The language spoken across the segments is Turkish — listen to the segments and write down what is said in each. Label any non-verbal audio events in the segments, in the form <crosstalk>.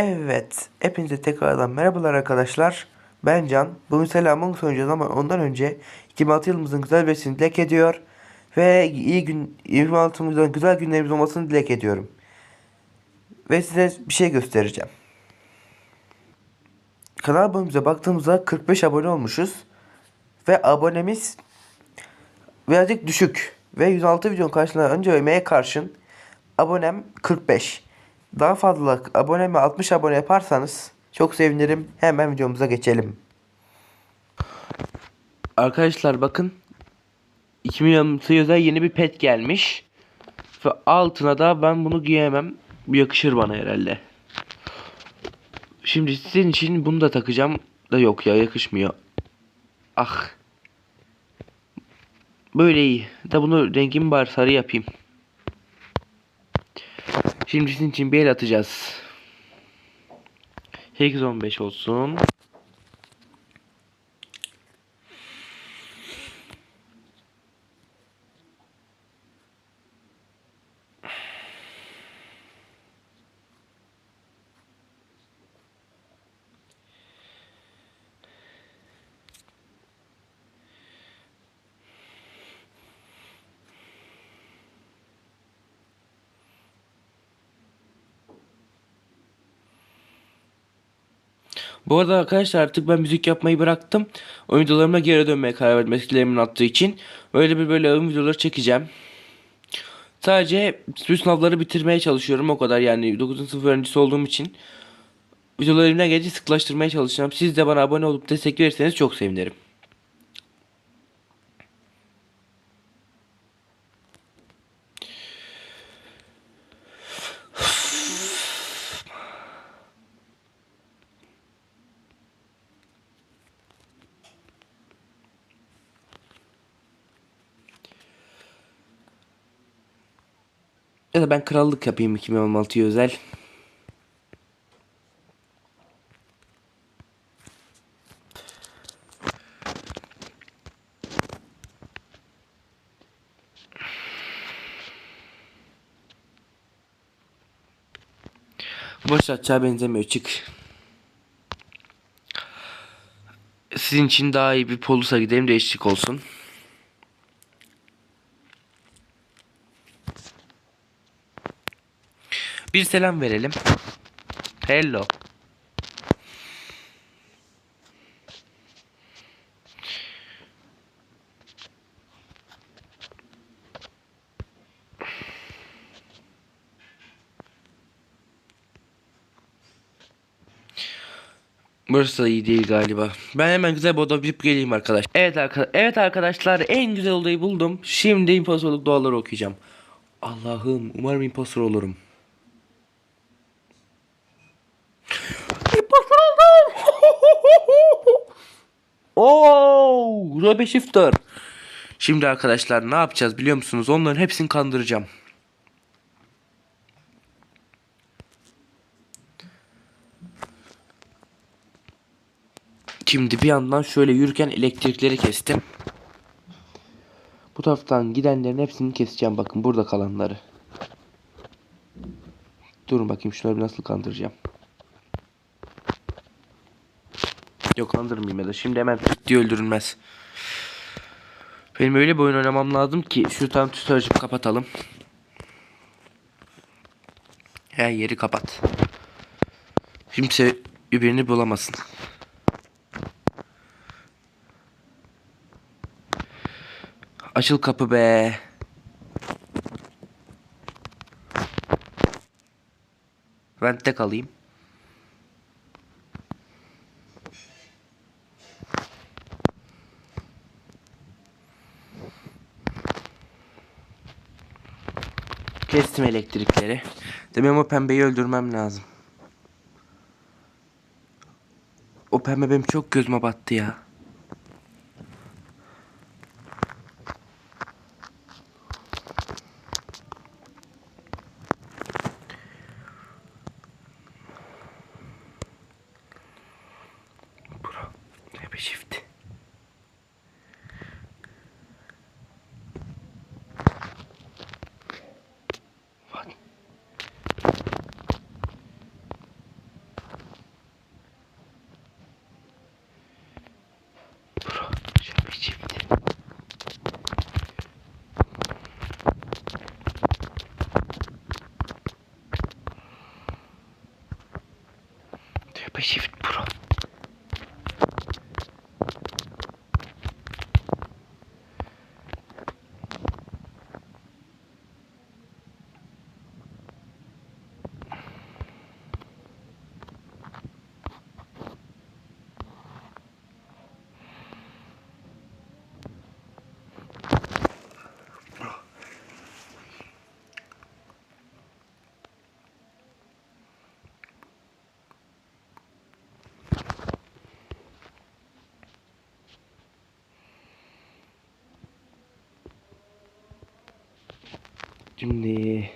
Evet, hepinize tekrardan merhabalar arkadaşlar. Ben Can. Bugün selamın sunacağız ama ondan önce 2006 yılımızın güzel bir dilek ediyor. Ve iyi gün, 2006'mızın güzel günlerimiz olmasını dilek ediyorum. Ve size bir şey göstereceğim. Kanal abonemize baktığımızda 45 abone olmuşuz. Ve abonemiz birazcık düşük. Ve 106 videonun karşılığında önce emeğe karşın abonem 45. Daha fazla abonemi 60 abone yaparsanız çok sevinirim. Hemen videomuza geçelim. Arkadaşlar bakın 2 milyon özel yeni bir pet gelmiş. Ve altına da ben bunu giyemem. Yakışır bana herhalde. Şimdi sizin için bunu da takacağım. Da yok ya yakışmıyor. Ah. Böyle iyi. Da bunu rengimi bari sarı yapayım. Şimdi sizin için bir el atacağız. 8-15 olsun. Bu arada arkadaşlar artık ben müzik yapmayı bıraktım. Oyun videolarıma geri dönmeye karar verdim eskilerimin attığı için. Böyle bir böyle oyun videoları çekeceğim. Sadece bütün sınavları bitirmeye çalışıyorum o kadar yani 9. sınıf öğrencisi olduğum için. Videoları elimden gelince sıklaştırmaya çalışacağım. Siz de bana abone olup destek verirseniz çok sevinirim. Ya da ben krallık yapayım 2016'ya özel. Boş açığa benzemiyor çık. Sizin için daha iyi bir polusa gidelim değişiklik olsun. Bir selam verelim. Hello. Burası da iyi değil galiba. Ben hemen güzel bir oda bilip geleyim arkadaş. Evet, arka evet arkadaşlar en güzel odayı buldum. Şimdi imposterlık duaları okuyacağım. Allah'ım umarım impostor olurum. İmpostor oldum. Oo, Robe Shifter. Şimdi arkadaşlar ne yapacağız biliyor musunuz? Onların hepsini kandıracağım. Şimdi bir yandan şöyle yürürken elektrikleri kestim. Bu taraftan gidenlerin hepsini keseceğim bakın burada kalanları. Durun bakayım şunları nasıl kandıracağım. Yok kandırmayayım ya da şimdi hemen diye öldürülmez. Benim öyle bir oyun oynamam lazım ki şuradan tutarcık kapatalım. Her yeri kapat. Kimse birbirini bulamasın. Açıl kapı be. Vent'te kalayım. Kestim elektrikleri. Demek o pembeyi öldürmem lazım. O pembe benim çok gözüme battı ya. Спасибо, бро. Pro. Şimdi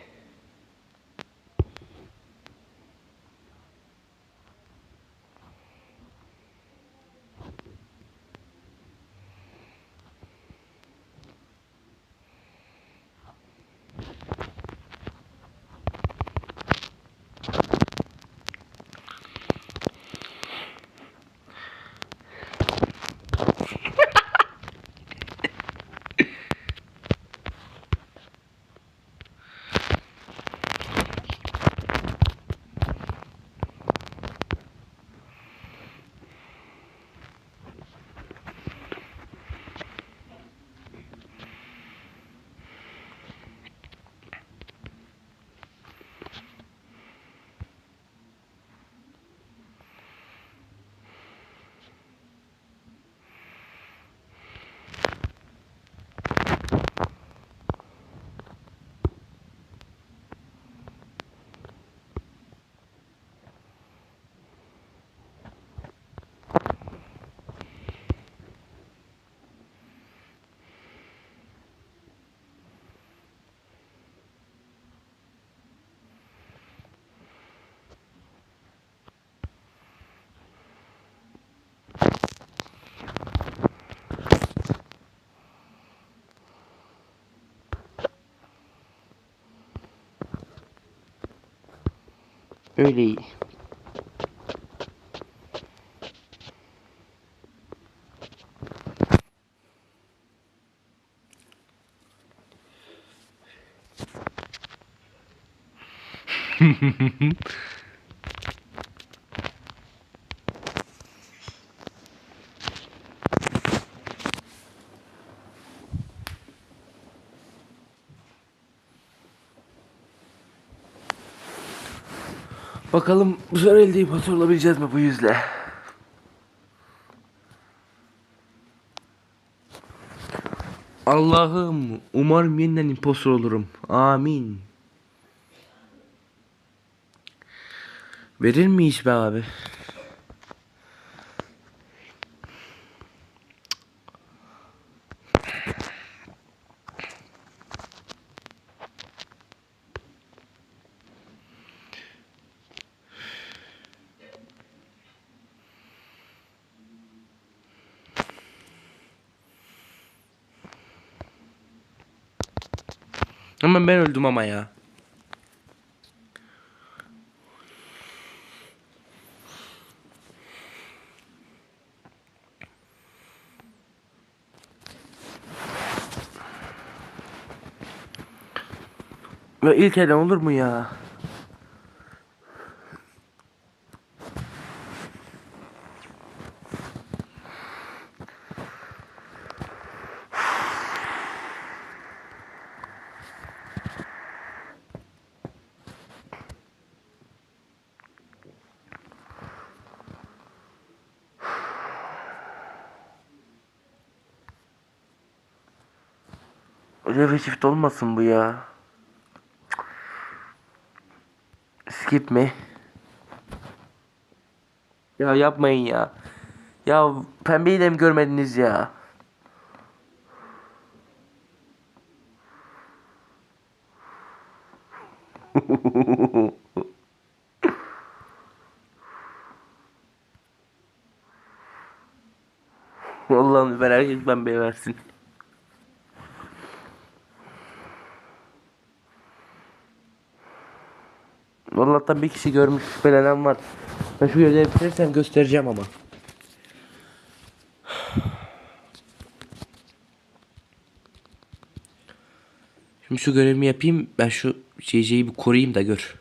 öyle <laughs> Bakalım bu sefer elde impostor olabileceğiz mi bu yüzle? Allah'ım umarım yeniden impostor olurum. Amin. Verir miyiz be abi? Ama ben öldüm ama ya. Ve ilk elden olur mu ya? Öyle çift olmasın bu ya. Skip mi? Ya yapmayın ya. Ya pembeyi de mi görmediniz ya? <laughs> Allah'ım ben herkes pembeye versin. Allah'tan bir kişi görmüş şüphelenen var. Ben şu görevi bitirirsem göstereceğim ama. Şimdi şu görevimi yapayım. Ben şu CC'yi bir koruyayım da gör.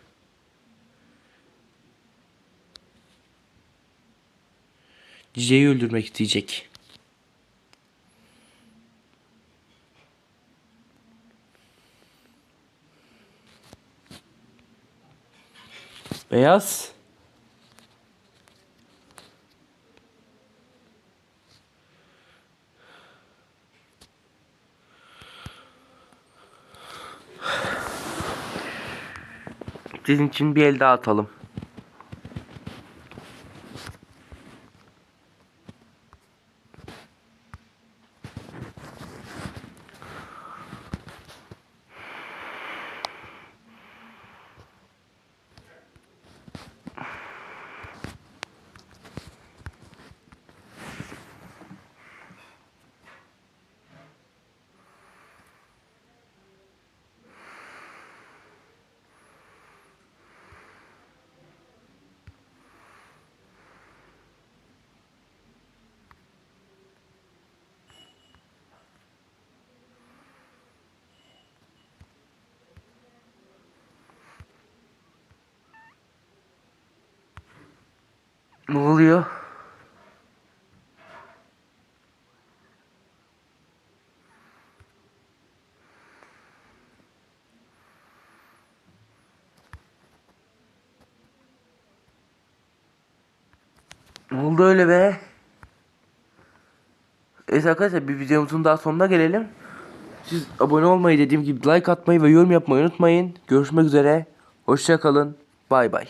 Cüceyi öldürmek isteyecek. Beyaz. Sizin için bir el daha atalım. Ne oluyor? Ne oldu öyle be? Evet arkadaşlar bir videomuzun daha sonuna gelelim. Siz abone olmayı dediğim gibi like atmayı ve yorum yapmayı unutmayın. Görüşmek üzere. Hoşça kalın. Bay bay.